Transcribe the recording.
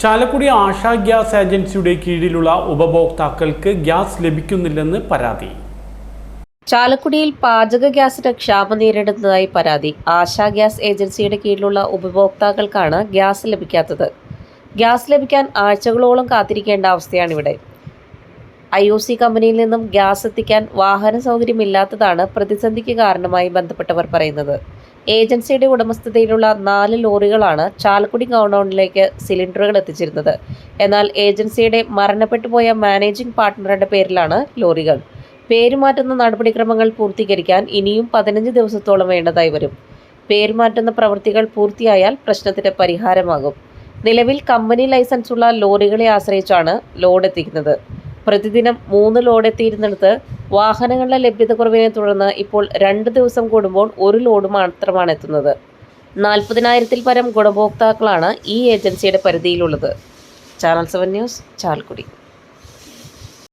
Chalakudy ASHA gas ഏജൻസിയുടെ കീഴിലുള്ള ഉപഭോക്താക്കൾക്ക് ഗ്യാസ് ലഭിക്കുന്നില്ലെന്ന് പരാതി. ചാലക്കുടിയിൽ പാചക ഗ്യാസിന് ക്ഷാമം നേരിടുന്നതായി പരാതി. ആശാ ഗ്യാസ് ഏജൻസിയുടെ കീഴിലുള്ള ഉപഭോക്താക്കൾക്കാണ് ഗ്യാസ് ലഭിക്കാത്തത്. ഗ്യാസ് ലഭിക്കാൻ ആഴ്ചകളോളം കാത്തിരിക്കേണ്ട അവസ്ഥയാണിവിടെ. ഐ ഒ സി കമ്പനിയിൽ നിന്നും ഗ്യാസ് എത്തിക്കാൻ വാഹന സൗകര്യമില്ലാത്തതാണ് പ്രതിസന്ധിക്ക് കാരണമായി ബന്ധപ്പെട്ടവർ പറയുന്നത്. ഏജൻസിയുടെ ഉടമസ്ഥതയിലുള്ള നാല് ലോറികളാണ് ചാലക്കുടി കൗണ്ടൗണിലേക്ക് സിലിണ്ടറുകൾ എത്തിച്ചിരുന്നത്. എന്നാൽ ഏജൻസിയുടെ മരണപ്പെട്ടുപോയ മാനേജിംഗ് പാർട്ട്ണറുടെ പേരിലാണ് ലോറികൾ. പേരുമാറ്റുന്ന നടപടിക്രമങ്ങൾ പൂർത്തീകരിക്കാൻ ഇനിയും പതിനഞ്ച് ദിവസത്തോളം വേണ്ടതായി വരും. പേരുമാറ്റുന്ന പ്രവൃത്തികൾ പൂർത്തിയായാൽ പ്രശ്നത്തിന് പരിഹാരമാകും. നിലവിൽ കമ്പനി ലൈസൻസുള്ള ലോറികളെ ആശ്രയിച്ചാണ് ലോഡ് എത്തിക്കുന്നത്. പ്രതിദിനം മൂന്ന് ലോഡ് എത്തിയിരുന്നിടത്ത് വാഹനങ്ങളുടെ ലഭ്യതക്കുറവിനെ തുടർന്ന് ഇപ്പോൾ രണ്ട് ദിവസം കൂടുമ്പോൾ ഒരു ലോഡ് മാത്രമാണ് എത്തുന്നത്. നാൽപ്പതിനായിരത്തിൽ പരം ഗുണഭോക്താക്കളാണ് ഈ ഏജൻസിയുടെ പരിധിയിലുള്ളത്. Channel seven news Chalakudy.